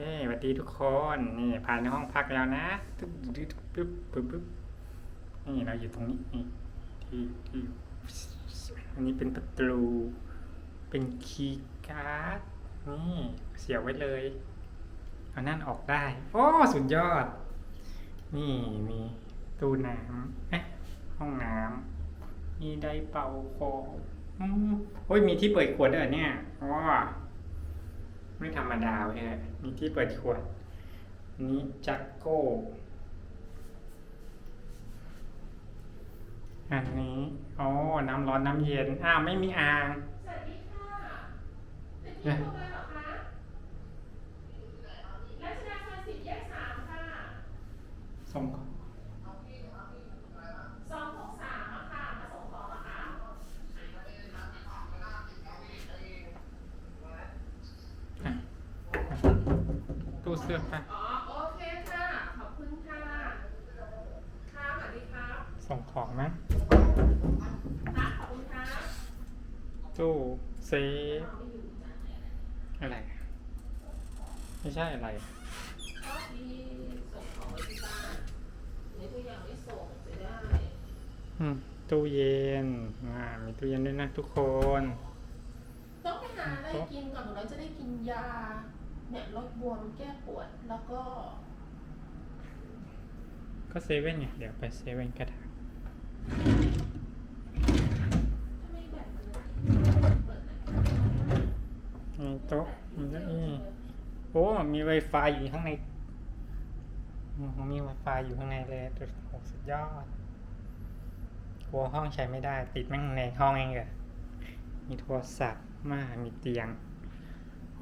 นี่สวัสดีทุกคนนี่ผ่านในห้องพักแล้วนะตึ๊บตึ๊บปึ๊บปึ๊บปึ๊บนี่เราอยู่ตรงนี้นี่ที่ที่อันนี้เป็นประตูเป็นคีย์การ์ดนี่เสียบไว้เลยเอานั่นออกได้ โอ้สุดยอด นี่มีตู้น้ำเอ๊ะห้องน้ำมีไดร์เป่าคอืมโอ้ยมีที่เปิดขวดด้วยเหรอเนี่ยว้า ไม่ธรรมดาเว้ยฮะมีที่เปิดขวดอันนี้จักโก้ อันนี้อ๋อน้ำร้อนน้ำเย็น อ้าว ไม่มีอ่างสวัสดีค่ะเป็นที่โทรมาเหรอคะรัชดาซอยสิบแยกสามค่ะส่งของ สองหกสามอะค่ะ มาส่งของเหรอคะ อะ ตู้เสื้อผ้าอ๋อโอเคค่ะ ขอบคุณค่ะค่ะสวัสดีครับส่งของนะค่ะขอบคุณครับตู้เซฟเอาไม่อยู่จ้ะอะไร ไม่ใช่อะไรชอบที่ส่งของไว้ที่บ้านในตัวอย่างไม่ส่งจะได้อืมตู้เย็นอ่ามีตู้เย็นด้วยนะทุกคน ต้องไปหาอะไรกินก่อนเราจะได้กินยา เนี่ยลดบวมแก้ปวดแล้วก็ ก็เซเว่นไงเดี๋ยวไปเซเว่นก็ได้ถ้าไม่แบบมันเปิดไหนมีโต๊ะมีเก้าอี้โอ้มี Wi-Fi อยู่ข้างในอืมมี Wi-Fi อยู่ข้างในเลยโอ้โหสุดยอดกลัวห้องใช้ไม่ได้ ติดแม่งในห้องเองเหรอมีโทรศัพท์มามีเตียงโ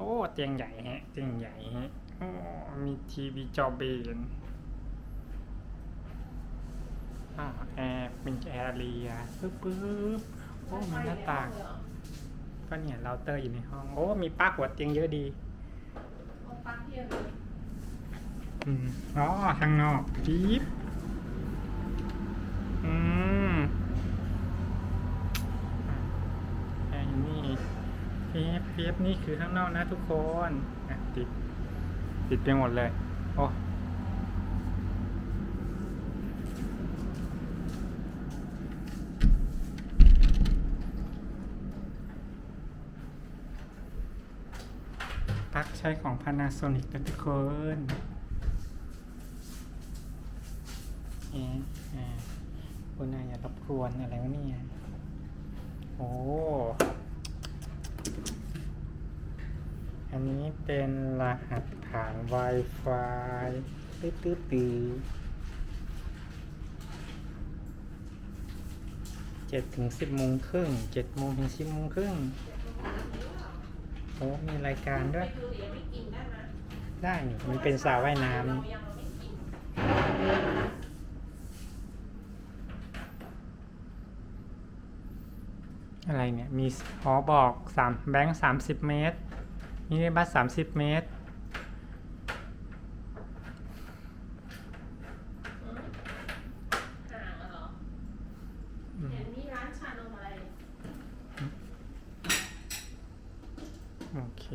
อ้เตียงใหญ่ฮะ เตียงใหญ่ฮะโอ้มีทีวีจอเบนอ่าแอร์เป็นแอร์เรียปึ๊บปึ๊บโอ้มีหน้าต่าง ก็เนี่ยเราเตอร์อยู่ในห้องโอ้มีปลั๊กหัวเตียงเยอะดีเอาปลั๊กเทียบเลยอืมอ๋อทางนอกจี๊บอืมไอ้นี่ เปียบเปียบนี่คือข้างนอกนะทุกคนติด ติดไปหมดเลย โอ้ปลั๊กใช้ของ Panasonic นะทุกคนเอ๊ะคุณนายอย่ารบกวนอะไรวะเนี่ย โอ้ อันนี้เป็นรหัสผ่าน Wi-Fi ตื้อตื้อตื้อเจ็ดถึงสิบโมงครึ่งเจ็ดโมงถึงสิบโมงครึ่งโอ้มีรายการด้วย ได้นี่มันเป็นสระว่ายน้ำอะไรเนี่ย มีหอบอกสามแบงค์สามสิบเมตร มินิบัสสามสิบเมตรอืมห่างอะเหรออืมเห็นมีร้านชานมอะไร โอเค